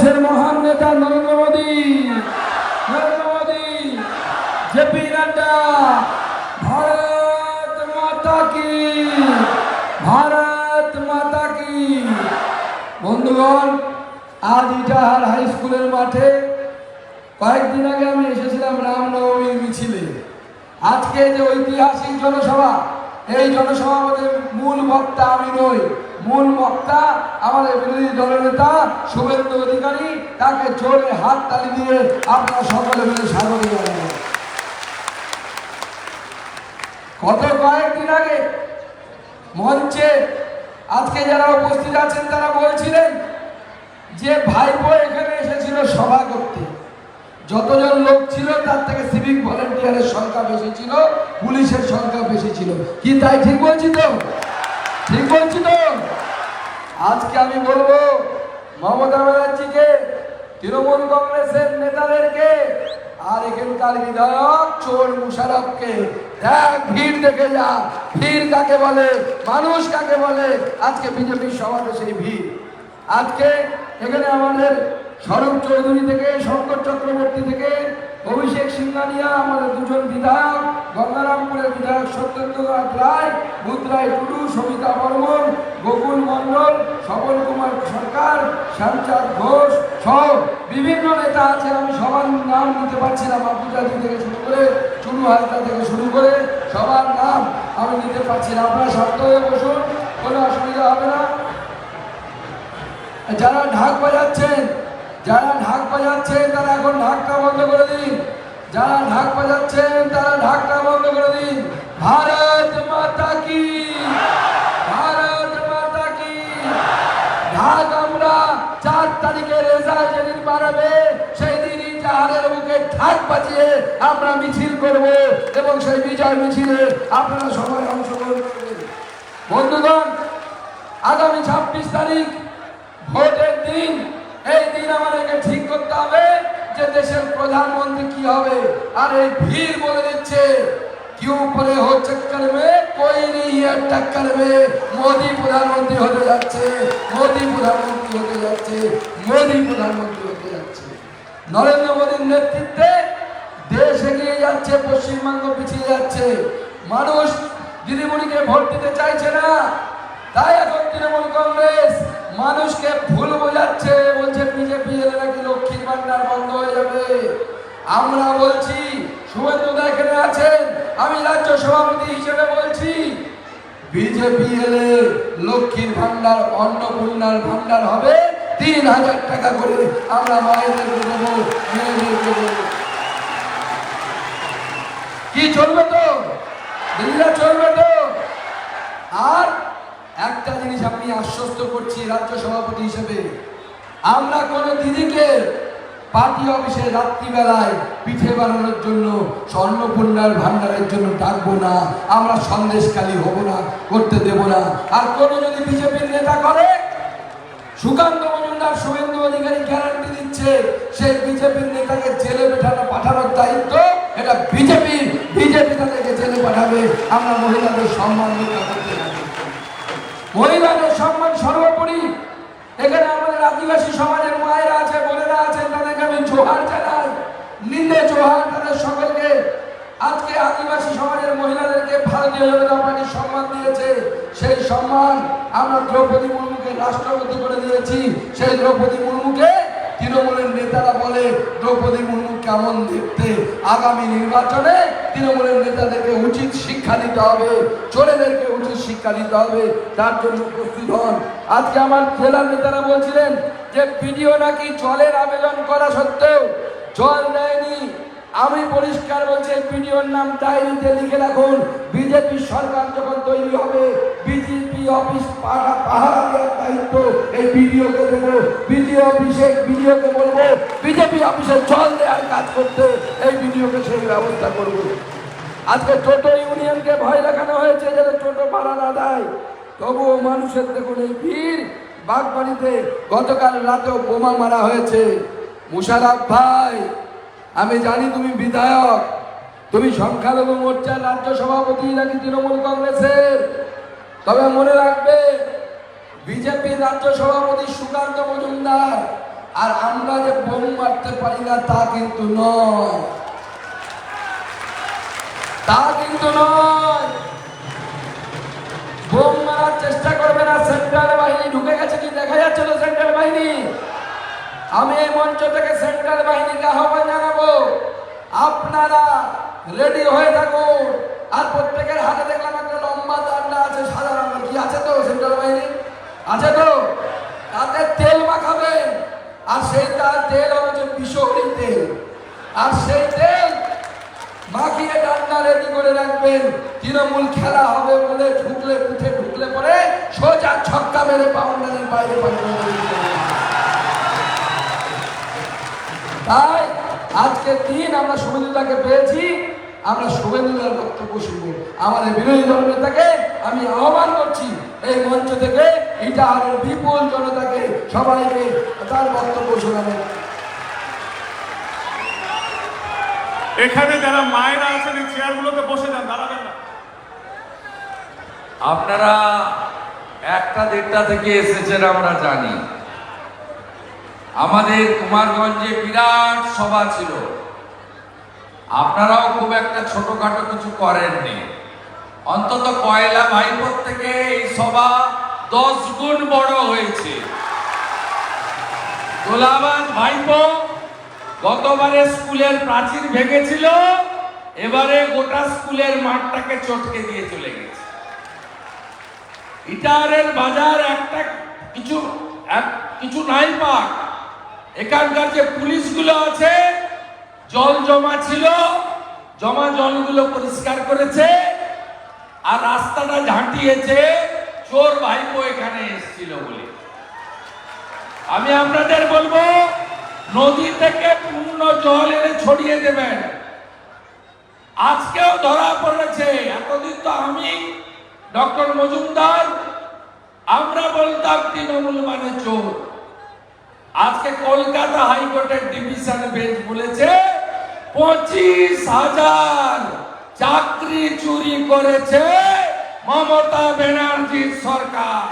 দেশের মহান নেতা নরেন্দ্র মোদী। নরেন্দ্র মোদী, জেপি নাড্ডা, ভারত মাতা কি? ভারত মাতা কি? বন্ধুগণ, আজ ইটাহার হাই স্কুলের মাঠে কয়েকদিন আগে আমি এসেছিলাম রামনবমীর মিছিলে। আজকে যে ঐতিহাসিক জনসভা, এই জনসভা আমাদের মূল বক্তা আমি নই। মূল বক্তা আমাদের বিরোধী দলের নেতা, শুভেন্দু অধিকারী, তাকে জোরে হাত তালি দিয়ে আপনারা সকলে মিলে স্বাগত জানাবেন গত কয়েকদিন আগে মঞ্চে আজকে যারা উপস্থিত আছেন, তারা বলছিলেন যে ভাইপো এখানে এসেছিল সভা করতে। যতজন লোক ছিল, তার থেকে সিভিক ভলেন্টিয়ারের সংখ্যা বেশি ছিল, পুলিশের সংখ্যা বেশি ছিল। কি তাই ঠিক বলছি তো? ঠিক বলছি তো? আজকে আমি বলব মমতা ব্যানার্জিকে, তৃণমূল কংগ্রেসের নেতাদেরকে আর এখানকার বিধায়ক চোর মুশারফকে। দেখ, ভিড় দেখে যা। ভিড় কাকে বলে? মানুষ কাকে বলে? আজকে বিজেপির সভাতে সেই ভিড়। আজকে এখানে আমাদের স্বরূপ চৌধুরী থেকে, শঙ্কর চক্রবর্তী থেকে অভিষেক সিংহানিয়া আমাদের দুজন বিধায়ক, গঙ্গারামপুরের বিধায়ক সত্যেন্দ্রনাথ রায় বুধরায় টুডু, সবিতা বর্মন, গোকুল মণ্ডল সবল কুমার সরকার, শ্যামচাঁদ ঘোষ, সব বিভিন্ন নেতা আছেন, আমি সবার নাম নিতে পারছি না বাপুজাতি থেকে শুরু করে, চুনু হাজরা থেকে শুরু করে সবার নাম আমি নিতে পারছি না। আপনারা শক্ত হয়ে বসুন, কোনো অসুবিধা হবে না। যারা ঢাক বাজাচ্ছেন যারা ঢাক বাজাচ্ছেন, তারা এখন ঢাকটা বন্ধ করে দিন। যারা ঢাক বাজাচ্ছেন, তারা ঢাকটা বন্ধ করে দিন। ভারত মাতা কি? ভারত মাতা কি? ঢাক আমরা চার তারিখে রেজাল্ট যেদিন বাড়াবে সেই দিনই জাহারের বুকে ঢাক বাজিয়ে আমরা মিছিল করব এবং সেই বিজয় মিছিলে আপনারা সবাই অংশগ্রহণ করবেন। বন্ধুগণ, আগামী ছাব্বিশ তারিখ ভোটের দিন। এই দিন আমাদেরকে ঠিক করতে হবে যে দেশের প্রধানমন্ত্রী কি হবে আর এই ভিড় বলে দিচ্ছে क्यों परे हो चक्कर में कोई नहीं है टक्कर में মোদি প্রধানমন্ত্রী হতে যাচ্ছে মোদি প্রধানমন্ত্রী হতে যাচ্ছে মোদি প্রধানমন্ত্রী হতে যাচ্ছে নরেন্দ্র মোদীর নেতৃত্বে দেশ এগিয়ে যাচ্ছে পশ্চিমবঙ্গ পিছিয়ে যাচ্ছে মানুষ দিদিমণিকে ভোট দিতে চাইছে না তাই এখন তৃণমূল কংগ্রেস মানুষকে ভুল বোঝাচ্ছে, বলছে বিজেপি এলে নাকি লক্ষ্মীর ভান্ডার বন্ধ হয়ে যাবে। আমরা বলছি শুভেন্দু দা এখানে আছেন, আমি রাজ্য সভাপতি হিসেবে বলছি বিজেপি এলে লক্ষ্মীর ভান্ডার, অন্নপূর্ণার ভান্ডার হবে, তিন হাজার টাকা করে আমরা মায়েদেরকে দেবো, মেয়েদেরকে দেবো। কি চলবে তো? দিল্লিরা চলবে তো? আর একটা জিনিস আমি আশ্বস্ত করছি রাজ্য সভাপতি হিসেবে। আমরা কোনো দিদিকে পার্টি অফিসে রাত্রিবেলায় পিঠে বানানোর জন্য, স্বর্ণপূর্ণার ভান্ডারের জন্য ডাকবো না, আমরা সন্দেশকালী হব না, করতে দেব না। আর কোনো যদি বিজেপির নেতা করে, সুকান্ত মজুমদার শুভেন্দু অধিকারী গ্যারান্টি দিচ্ছে, সেই বিজেপির নেতাকে জেলে পেঠানো, পাঠানোর দায়িত্ব, এটা বিজেপি বিজেপি তাদেরকে জেলে পাঠাবে। আমরা মহিলাদের সম্মান রক্ষা মহিলাদের সম্মান সর্বোপরি। এখানে আমাদের আদিবাসী সমাজের মায়েরা আছে, বোনেরা আছেন তাদেরকে আমি জোহার জানাই নিন্দে জোহার তাদের সকলকে। আজকে আদিবাসী সমাজের মহিলাদেরকে ভারতীয় জনতা পার্টি সম্মান দিয়েছে। সেই সম্মান আমরা দ্রৌপদী মুর্মুকে রাষ্ট্রপতি করে দিয়েছি। সেই দ্রৌপদী মুর্মুকে তৃণমূলের নেতারা বলে, দ্রৌপদী মুর্মু কেমন দেখতে আগামী নির্বাচনে তৃণমূলের নেতাদেরকে উচিত শিক্ষা দিতে হবে, চোরেদেরকে উচিত শিক্ষা দিতে হবে, তার জন্য প্রস্তুত হন। আজকে আমার জেলার নেতারা বলছিলেন যে, ভিডিও নাকি জলের আবেদন করা সত্ত্বেও জল দেয়নি। আমি পরিষ্কার বলছি পিডিওর নাম ডায়েরিতে লিখে রাখুন। বিজেপি সরকার যখন তৈরি হবে, বিজেপি অফিস পাহা- পাহারা দেওয়ার দায়িত্ব এই বিডিওকে দেবো। বিডিও অফিসে বিডিওকে বলব। বিজেপি অফিসে জল দেওয়ার কাজ করতে এই বিডিওকে সেই ব্যবস্থা করব। আজকে টোটো ইউনিয়নকে ভয় দেখানো হয়েছে যাতে টোটো ভাড়া না দেয়। তবুও মানুষের দেখুন এই ভিড়। বাগবাড়িতে গতকাল রাতেও বোমা মারা হয়েছে। মুশারফ ভাই, আমি জানি তুমি বিধায়ক। তুমি সংখ্যালঘু মোর্চার রাজ্য সভাপতি নাকি তৃণমূল কংগ্রেসের? তবে মনে রাখবে, বিজেপির রাজ্য সভাপতি সুকান্ত মজুমদার আর আমরা যে বোম মারতে পারি না, তা কিন্তু নয়। তা কিন্তু নয়। বোম মারার চেষ্টা করবে না, সেন্ট্রাল বাহিনী। ঢুকে গেছে কি? দেখা যাচ্ছে তো সেন্ট্রাল বাহিনী? আমি এই মঞ্চ থেকে সেন্ট্রাল বাহিনীকে আহ্বান জানাব, আপনারা রেডি হয়ে থাকুন। আর প্রত্যেকের হাতে দেখলাম একটা লম্বা দান্ডা আছে, সাদা রঙের। কি আছে তো সেন্ট্রাল বাহিনী আছে তো? তাতে তেল মাখাবেন। আর সেই তার তেল হচ্ছে বিষহরি তেল। আর সেই তেল মাখিয়ে ডান্ডা রেডি করে রাখবেন। তৃণমূল খেলা হবে বলে ঢুকলে, উঠে ঢুকলে পরে সোজা ছক্কা মেরে বাউন্ডারির বাইরে। তাই আজকে দিন আমরা শুভেন্দুদাকে পেয়েছি। আমরা শুভেন্দুদার বক্তব্য শুনব। আমাদের বিরোধী দল নেতাকে আমি আহ্বান করছি এই মঞ্চ থেকে এটা আর বিপুল জনতাকে সবাইকে তার বক্তব্য শোনাবেন। এখানে যারা মায়েরা আছেন এই চেয়ারগুলোতে বসে যান দাঁড়াবেন না। আপনারা একটা দেড়টা থেকে এসেছেন আমরা জানি। আমাদের কুমারগঞ্জে বিরাট সভা ছিল। আপনারাও খুব একটা ছোটখাটো কিছু করেননি। অন্তত কয়লা ভাইপোর থেকে এই সভা দশ গুণ বড় হয়েছে। গোলাবাদ ভাইপো, গতবারে স্কুলের প্রাচীর ভেঙেছিল, এবারে গোটা স্কুলের মাঠটাকে চটকে দিয়ে চলে গেছে। ইটারের বাজার একটা কিছু কিছু নাই পাক। এখানকার যে পুলিশগুলো আছে, জল জমা ছিল, জমা জলগুলো পরিষ্কার করেছে। আর রাস্তাটা ঝাঁটিয়েছে চোর ভাইপো এখানে এসেছিল বলে। আমি আপনাদের বলব, নদী থেকে পূর্ণ জল এনে ছড়িয়ে দেবেন। আজকেও ধরা পড়েছে, এতদিন তো আমি, ডক্টর মজুমদার, আমরা বলতাম তৃণমূল মানে চোর। আজকে কলকাতা হাইকোর্টের ডিভিশন বেঞ্চ বলেছে, পঁচিশ হাজার চাকরি চুরি করেছে মমতা ব্যানার্জির সরকার।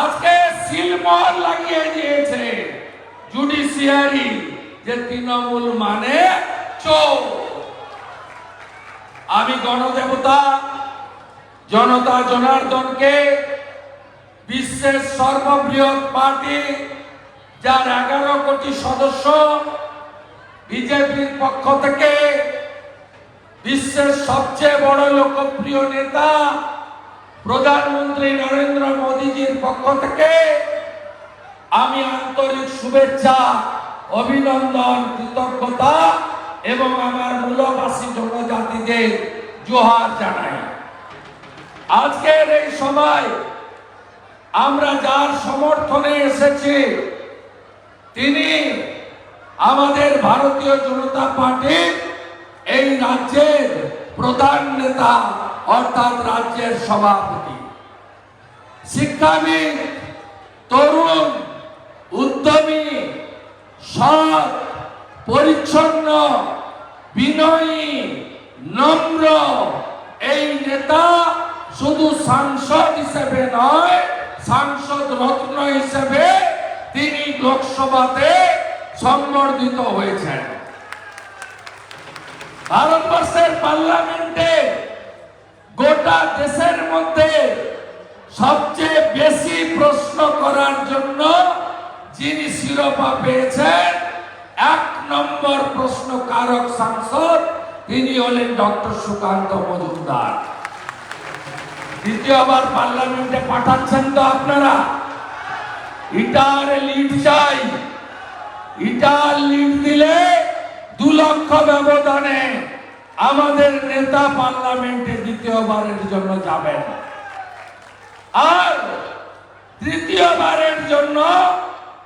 আজকে সিলমোহর লাগিয়ে দিয়েছে জুডিশিয়ারি যে তৃণমূল মানে চোর। আমি গণদেবতা, জনতা জনার্দনকে বিশ্বের সর্ববৃহৎ পার্টি, যার এগারো কোটি সদস্য বিজেপির পক্ষ থেকে বিশ্বের সবচেয়ে বড় লোকপ্রিয় নেতা প্রধানমন্ত্রী নরেন্দ্র মোদীজির পক্ষ থেকে আমি আন্তরিক শুভেচ্ছা, অভিনন্দন, কৃতজ্ঞতা এবং আমার মূলবাসী জনজাতিদের জোহার জানাই। আজকের এই সময় আমরা যার সমর্থনে এসেছি, তিনি আমাদের ভারতীয় জনতা পার্টি এই রাজ্যের প্রধান নেতা অর্থাৎ রাজ্যের সভাপতি। শিক্ষাবিদ, তরুণ, উদ্যমী, সৎ, পরিচ্ছন্ন, বিনয়ী, নম্র এই নেতা শুধু সাংসদ হিসেবে নয়, সাংসদ রত্ন হিসেবে তিনি লোকসভাতে সম্বর্ধিত হয়েছেন। ভারতবর্ষের পার্লামেন্টে গোটা দেশের মধ্যে সবচেয়ে বেশি প্রশ্ন করার জন্য যিনি শিরোপা পেয়েছেন, এক নম্বর প্রশ্নকারক সাংসদ তিনি হলেন ডক্টর সুকান্ত মজুমদার। দ্বিতীয়বার পার্লামেন্টে পাঠাচ্ছেন তো আপনারা। ইটার লিড চাই। ইটার লিড দিলে দু লক্ষ ব্যবধানে আমাদের নেতা পার্লামেন্টে দ্বিতীয়বারের জন্য যাবেন। আর তৃতীয়বারের জন্য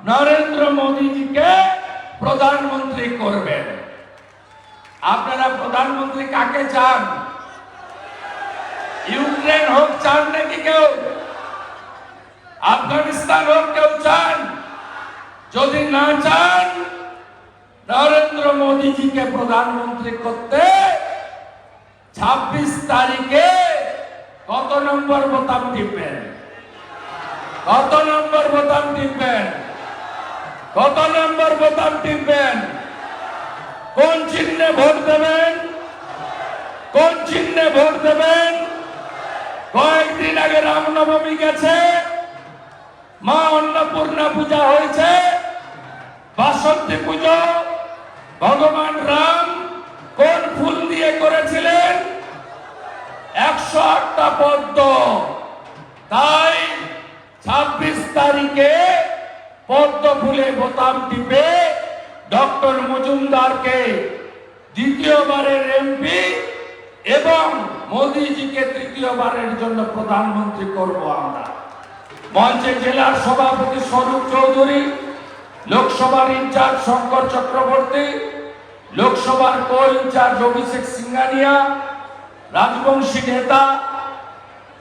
নরেন্দ্র মোদীজিকে প্রধানমন্ত্রী করবেন। আপনারা প্রধানমন্ত্রী কাকে চান? ইউক্রেন হোক, চান নাকি কেউ? আফগানিস্তান হোক, কেউ চান? যদি না চান, নরেন্দ্র মোদীজিকে প্রধানমন্ত্রী করতে ছাব্বিশ তারিখে কত নম্বর বোতাম টিপবেন? কত নম্বর বোতাম টিপবেন? কত নম্বর বোতাম টিপবেন? কোন চিহ্নে ভোট দেবেন? কোন চিহ্নে ভোট দেবেন? কয়েকদিন আগে রামনবমী গেছে, মা অন্নপূর্ণা পূজা হয়েছে। বাসন্তী পুজো ভগবান রাম কোন ফুল দিয়ে করেছিলেন? একশো আটটা পদ্ম। তাই ছাব্বিশ তারিখে পদ্ম ফুলে বোতাম টিপে ডক্টর মজুমদারকে দ্বিতীয়বারের এমপি এবং মোদিজিকে তৃতীয়বারের জন্য প্রধানমন্ত্রী করব আমরা। মঞ্চে জেলার সভাপতি স্বরূপ চৌধুরী লোকসভার ইনচার্জ শঙ্কর চক্রবর্তী, লোকসভার কো ইনচার্জ অভিষেক সিঙ্গানিয়া, রাজবংশী নেতা,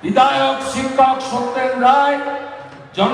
বিধায়ক শিক্ষক সত্যেন রায় জন